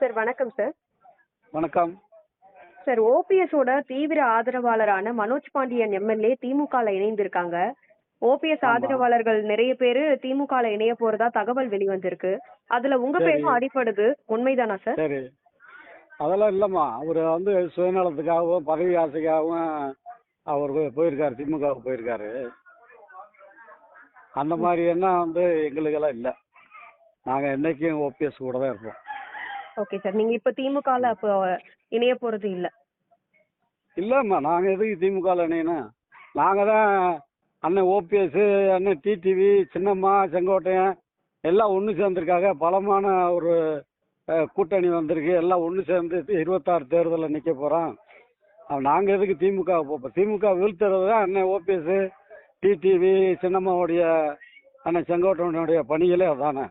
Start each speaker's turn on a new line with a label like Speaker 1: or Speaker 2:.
Speaker 1: Sir வணக்கம் sir.
Speaker 2: வணக்கம்.
Speaker 1: Sir OPS ஓட தீவிர ஆதரவாளரான மனோஜ் பாண்டியன் எம்எல்ஏ திமுகல இணைந்திருக்காங்க. ஓபிஎஸ். ஆதரவாளர்கள் நிறைய பேரு திமுகல இணைய போறதா தகவல் வெளிவந்திருக்கு. அதுல உங்க. பேரும் அடிபடுது உண்மைதானா சார்?
Speaker 2: சரி. அதெல்லாம் இல்லைம்மா. அவர் வந்து சுயநலத்துக்காகவும் பதவி ஆசைக்காகவும் அவர் போய்- போயிருக்காரு திமுகவுக்கு போயிருக்காரு. அந்த மாதிரி எண்ணம் வந்து எங்களுக்கெல்லாம் இல்லை. நாங்கள் என்னைக்கும் ஓபிஎஸ் கூட தான் இருப்போம்.
Speaker 1: ஓகே சார் நீங்க இப்ப திமுகல அப்போ இணைய போறது இல்ல?
Speaker 2: இல்லம்மா நாங்க எதுக்கு திமுகவில் இணையணும்? நாங்க தான் அண்ணன் ஓபிஎஸ் அண்ணன் டிடிவி சின்னம்மா செங்கோட்டையன் எல்லாம் ஒன்று சேர்ந்துருக்காங்க. பலமான ஒரு அஹ், கூட்டணி வந்திருக்கு. எல்லாம் ஒன்று சேர்ந்து இருபத்தாறு தேர்தலில் நிற்க போகிறோம் நாங்கள் எதுக்கு திமுக போப்போம்? திமுக வீழ்த்துறது தான் அண்ணன் ஓபிஎஸ் டிடிவி சின்னம்மாவுடைய அண்ணன் செங்கோட்டையனுடைய பணிகளே அதானே?